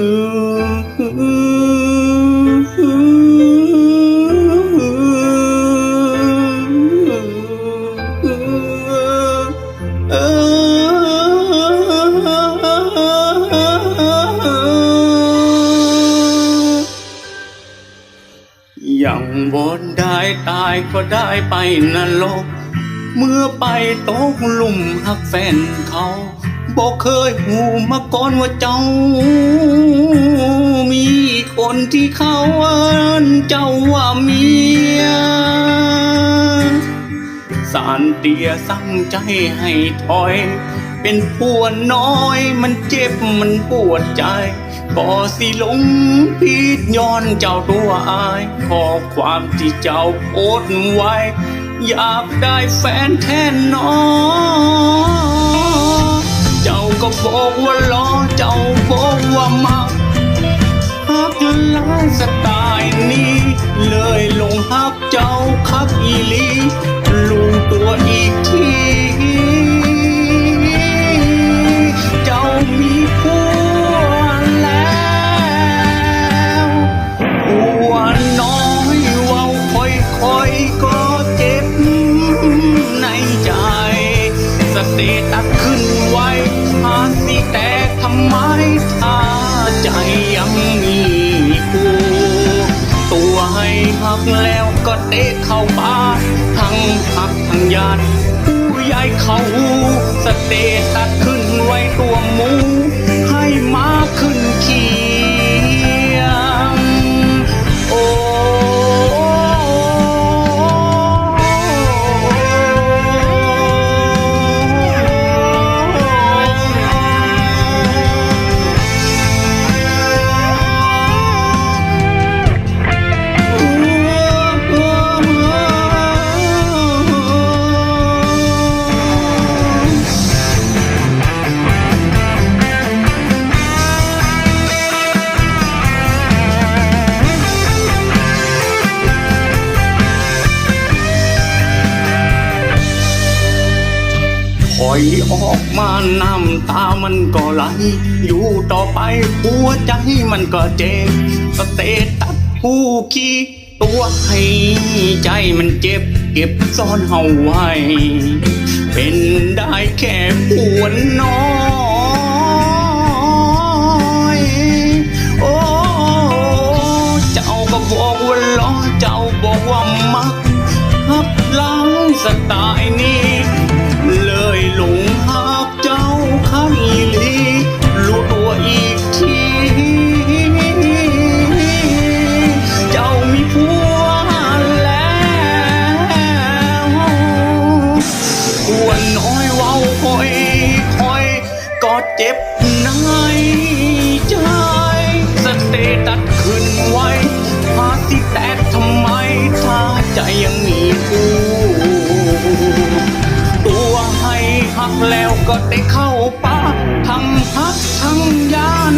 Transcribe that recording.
ยังบนได้ตายก็ได้ไปนรก เมื่อไปตกหลุมหักแฟนเขา บอกเคยหูมาก่อนว่าเจ้า มีคนที่เขาเจ้าว่าเมียสารเตียสั่งใจให้ถอย เป็นผัวน้อยมันเจ็บมันปวดใจก็สิหลงผิดย้อนเจ้าตัวอาย ขอความที่เจ้าโพดไว้ อยากได้แฟนแทนน้อง บอกว่าล้อเจ้าบอกว่ามักฮักหลายสไตล์นี้ เลยลงฮักเจ้าคักอีลีากแล้วก็เตะเข้าป่าทั้งพักทั้งยานผู้ใหญ่เขาสเต ถอยออกมาน้ำตามันก็ไหล อยู่ต่อไปหัวใจมันก็เจ็บสเตตัสผู้ขี้ตัวให้ใจมันเจ็บ เก็บซ่อนเอาไว้ เป็นได้แค่ปวดน้อง ก็เจ็บในใจ สเตตัสขึ้นไว้พาสิแตกทำไม ถ้าใจยังมีกูตัวให้หักแล้วก็ได้เข้าป่าทั้งหักทั้งยาน